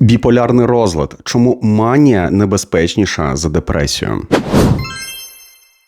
Біполярний розлад. Чому манія небезпечніша за депресію?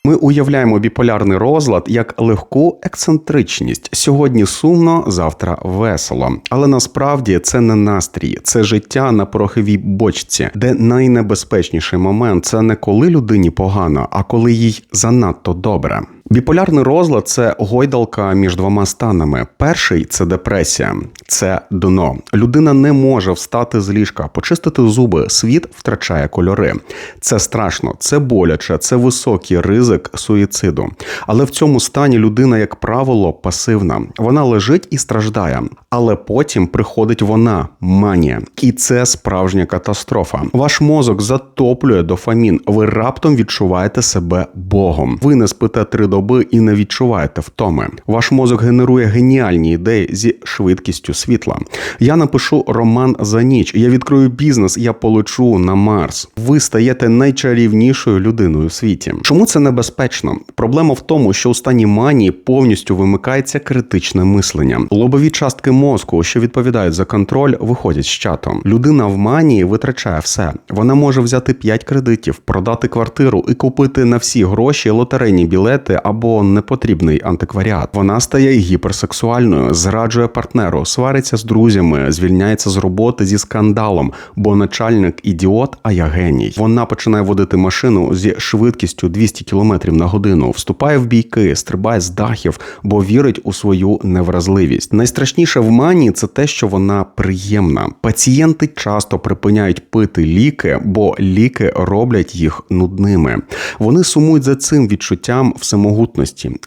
Ми уявляємо біполярний розлад як легку ексцентричність. Сьогодні сумно, завтра весело. Але насправді це не настрій, це життя на пороховій бочці, де найнебезпечніший момент це не коли людині погано, а коли їй занадто добре. Біполярний розлад це гойдалка між двома станами. Перший це депресія, це дно. Людина не може встати з ліжка, почистити зуби. Світ втрачає кольори. Це страшно, це боляче, це високий ризик суїциду. Але в цьому стані людина, як правило, пасивна. Вона лежить і страждає. Але потім приходить вона, манія, і це справжня катастрофа. Ваш мозок затоплює дофамін. Ви раптом відчуваєте себе Богом. Ви не спите три доби і не відчуваєте втоми. Ваш мозок генерує геніальні ідеї зі швидкістю світла. Я напишу роман за ніч. Я відкрию бізнес, я полечу на Марс. Ви стаєте найчарівнішою людиною у світі. Чому це небезпечно? Проблема в тому, що у стані манії повністю вимикається критичне мислення. Лобові частки мозку, що відповідають за контроль, виходять з чатом. Людина в манії витрачає все. Вона може взяти 5 кредитів, продати квартиру і купити на всі гроші лотерейні білети або непотрібний антикваріат. Вона стає гіперсексуальною, зраджує партнеру, свариться з друзями, звільняється з роботи зі скандалом, бо начальник ідіот, а я геній. Вона починає водити машину зі швидкістю 200 км на годину, вступає в бійки, стрибає з дахів, бо вірить у свою невразливість. Найстрашніше в манії це те, що вона приємна. Пацієнти часто припиняють пити ліки, бо ліки роблять їх нудними. Вони сумують за цим відчуттям всемогутності,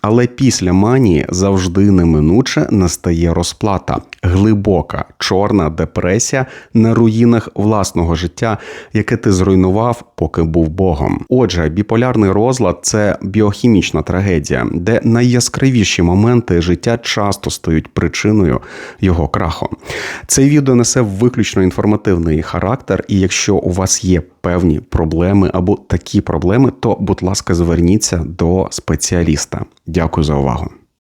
але після манії завжди неминуче настає розплата, глибока чорна депресія на руїнах власного життя, яке ти зруйнував, поки був Богом. Отже, біполярний розлад це біохімічна трагедія, де найяскравіші моменти життя часто стають причиною його краху. Це відео несе виключно інформативний характер, і якщо у вас є певні проблеми або такі проблеми, то, будь ласка, зверніться до спеціаліста. Дякую за увагу.